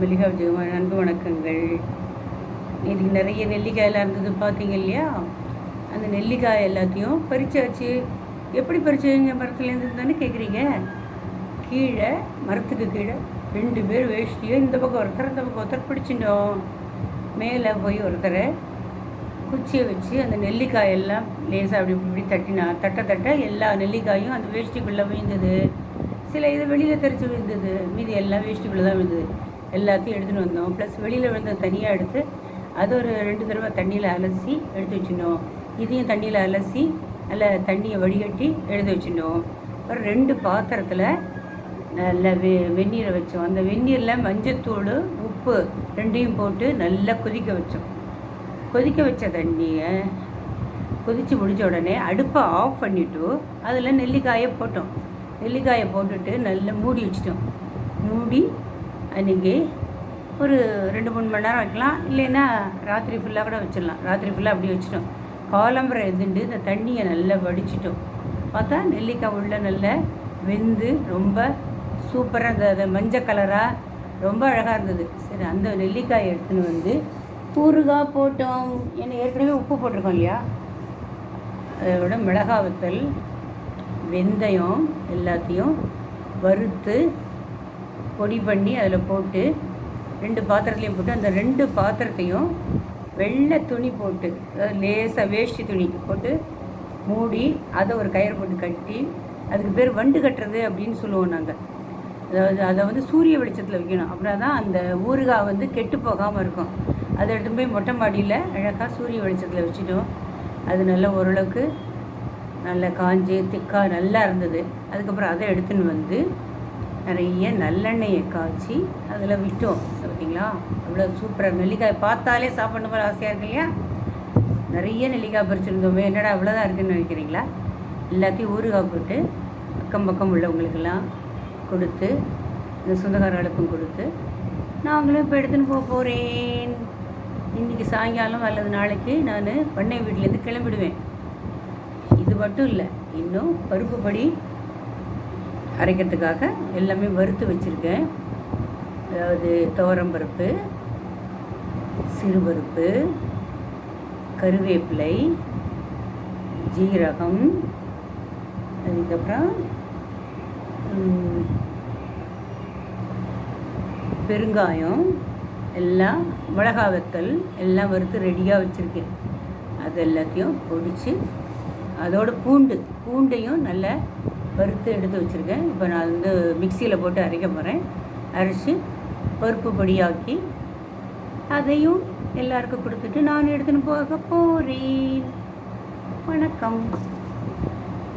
மல்லிகா விஜயகுமார் அன்பு வணக்கங்கள். இதுக்கு நிறைய நெல்லிக்காயெல்லாம் இருந்தது பார்த்தீங்க இல்லையா? அந்த நெல்லிக்காய் எல்லாத்தையும் பறிச்சாச்சு. எப்படி பறிச்சீங்க மரத்துலேருந்து தானே கேட்குறீங்க கீழே மரத்துக்கு கீழே ரெண்டு பேர் வேஷ்டியும் இந்த பக்கம் ஒருத்தர் இந்த பக்கம் ஒருத்தர் பிடிச்சிட்டோம். மேலே போய் ஒருத்தரை குச்சியை வச்சு அந்த நெல்லிக்காய் எல்லாம் லேசாக அப்படி இப்படி தட்டினா தட்ட தட்ட எல்லா நெல்லிக்காயும் அந்த வேஷ்டிக்குள்ளே விழுந்தது. சில இது வெளியில் தெரிச்சு விழுந்தது. மீதி எல்லாம் வேஷ்டிக்குள்ளே தான் விழுந்தது. எல்லாத்தையும் எடுத்துகிட்டு வந்தோம். ப்ளஸ் வெளியில் விழுந்த தனியாக எடுத்து அது ஒரு ரெண்டு தடவை தண்ணியில் அலசி எடுத்து வச்சுட்டோம் இதையும் தண்ணியில் அலசி நல்ல தண்ணியை வடிகட்டி எடுத்து வச்சுட்டோம் அப்புறம் ரெண்டு பாத்திரத்தில் நல்ல வெ வெந்நீரை வச்சோம். அந்த வெந்நீரில் மஞ்சத்தூள் உப்பு ரெண்டையும் போட்டு நல்லா கொதிக்க வச்சோம். கொதிக்க வச்ச தண்ணியை கொதித்து முடிஞ்ச உடனே அடுப்பை ஆஃப் பண்ணிவிட்டு அதில் நெல்லிக்காயை போட்டோம். நெல்லிக்காயை போட்டுட்டு நல்லா மூடி வச்சிட்டோம். மூடி அன்றைக்கி ஒரு ரெண்டு மூணு மணி நேரம் வைக்கலாம். இல்லைன்னா ராத்திரி ஃபுல்லாக கூட வச்சிடலாம். ராத்திரி ஃபுல்லாக அப்படி வச்சிட்டோம். காலம்பரை எதுண்டு இந்த தண்ணியை நல்லா வடிச்சிட்டோம். பார்த்தா நெல்லிக்காய் உள்ள நல்லா வெந்து ரொம்ப சூப்பராக இருந்தது. அது மஞ்சள் கலராக ரொம்ப அழகாக இருந்தது. சரி அந்த நெல்லிக்காயை எடுத்துன்னு வந்து ஊறுகாய் போட்டோம். ஏன்னா ஏற்கனவே உப்பு போட்டிருக்கோம் இல்லையா? அதை விட மிளகா வத்தல் வெந்தயம் எல்லாத்தையும் வறுத்து பொடி பண்ணி அதில் போட்டு ரெண்டு பாத்திரத்துலையும் போட்டு அந்த ரெண்டு பாத்திரத்தையும் வெள்ளை துணி போட்டு அதாவது லேசாக வேஷ்டி துணி போட்டு மூடி அதை ஒரு கயிறு போட்டு கட்டி அதுக்கு பேர் வண்டு கட்டுறது அப்படின்னு சொல்லுவோம் நாங்கள் அதாவது அதை வந்து சூரிய வெளிச்சத்தில் வைக்கணும். அப்படின்னா தான் அந்த ஊறுகாய் வந்து கெட்டு போகாமல் இருக்கும். அதை எடுத்து போய் மொட்டை மாடியில் அழகாக சூரிய வெளிச்சத்தில் வச்சுட்டோம். அது நல்லா ஓரளவுக்கு நல்லா காஞ்சி திக்காக நல்லா இருந்தது. அதுக்கப்புறம் அதை எடுத்துன்னு வந்து நிறைய நல்லெண்ணெயை காய்ச்சி அதில் விட்டோம். பார்த்தீங்களா அவ்வளோ சூப்பராக நெல்லிக்காய் பார்த்தாலே சாப்பிடணும் போல ஆசையாக இருக்கு இல்லையா? நிறைய நெல்லிக்காய் பறிச்சிருந்தோமே. என்னடா அவ்வளோதான் இருக்குன்னு நினைக்கிறீங்களா? எல்லாத்தையும் ஊறுகாய் போட்டு அக்கம் பக்கம் உள்ளவங்களுக்கெல்லாம் கொடுத்து இந்த சொந்தக்காரர்களுக்கும் கொடுத்து நாங்களும் இப்போ எடுத்துன்னு போக போகிறேன் இன்றைக்கி சாயங்காலம் அல்லது நாளைக்கு நான் பண்ணை வீட்டிலேருந்து கிளம்பிடுவேன். இது மட்டும் இல்லை இன்னும் பருப்பு படி அரைக்கிறதுக்காக எல்லாமே வறுத்து வச்சுருக்கேன். அதாவது துவரம்பருப்பு சிறுபருப்பு கருவேப்பிலை ஜீரகம் அதுக்கப்புறம் பெருங்காயம் எல்லாம் மிளகா வத்தல் எல்லாம் வறுத்து ரெடியாக வச்சுருக்கேன். அது எல்லாத்தையும் பொடிச்சு அதோட பூண்டு பூண்டையும் நல்லா வறுத்து எடுத்து வச்சுருக்கேன். இப்போ நான் வந்து மிக்சியில் போட்டு அரைக்க போகிறேன் அரைச்சி பருப்பு பொடியாக்கி அதையும் எல்லாருக்கும் கொடுத்துட்டு நான் எடுத்துன்னு போக போகிறேன் வணக்கம்.